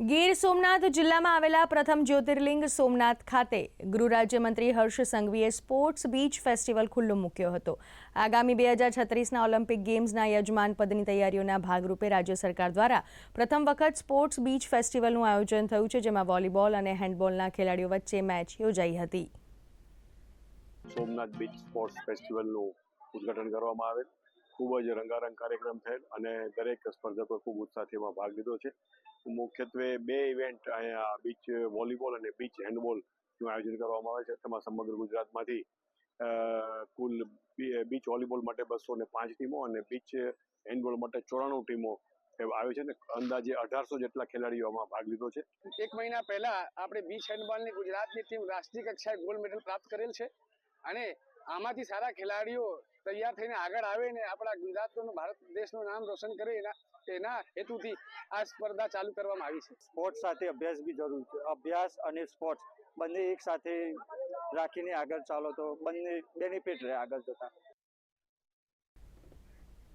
ગીર સોમનાથ જિલ્લામાં આવેલા પ્રથમ જ્યોતિર્લિંગ સોમનાથ ખાતે ગૃહ રાજ્યમંત્રી હર્ષ સંઘવીએ સ્પોર્ટ્સ બીચ ફેસ્ટિવલ ખુલ્લો મૂક્યો હતો. આગામી બે હજાર છત્રીસના ઓલિમ્પિક ગેમ્સના યજમાન પદની તૈયારીઓના ભાગરૂપે રાજ્ય સરકાર દ્વારા પ્રથમ વખત સ્પોર્ટ્સ બીચ ફેસ્ટિવલનું આયોજન થયું છે, જેમાં વોલીબોલ અને હેન્ડબોલના ખેલાડીઓ વચ્ચે મેચ યોજાઈ હતી. સોમનાથ બીચ સ્પોર્ટ્સ ફેસ્ટિવલનું ઉદઘાટન કરવામાં આવેલ. ખૂબ જ રંગારંગ કાર્યક્રમ થયેલ અને દરેક સ્પર્ધકોએ ખૂબ ઉત્સાહથી એમાં ભાગ લીધો છે. મુખ્યત્વે બે ઇવેન્ટ અહીંયા બીચ વોલીબોલ અને બીચ હેન્ડબોલનું આયોજન કરવામાં આવે છે. તેમાં સમગ્ર ગુજરાતમાંથી કુલ બીચ વોલીબોલ માટે બસો ને પાંચ ટીમો અને બીચ હેન્ડબોલ માટે ચોરાણું ટીમો આવે છે ને અંદાજે અઢારસો જેટલા ખેલાડીઓમાં ભાગ લીધો છે. એક મહિના પહેલા આપણે બીચ હેન્ડબોલની ગુજરાતની ટીમ રાષ્ટ્રીય કક્ષાએ ગોલ્ડ મેડલ પ્રાપ્ત કરેલ છે અને આમાંથી સારા ખેલાડીઓ તૈયાર થઈને આગળ આવે ને આપણા ગુજરાતનું ભારત દેશનું નામ રોશન કરે એના એના હેતુથી આ સ્પર્ધા ચાલુ કરવામાં આવી છે. સ્પોર્ટ્સ સાથે અભ્યાસ બી જરૂરી છે. અભ્યાસ અને સ્પોર્ટ્સ બંને એક સાથે રાખીને આગળ ચાલો તો બંને બેનિફિટ રહે આગળ જતા.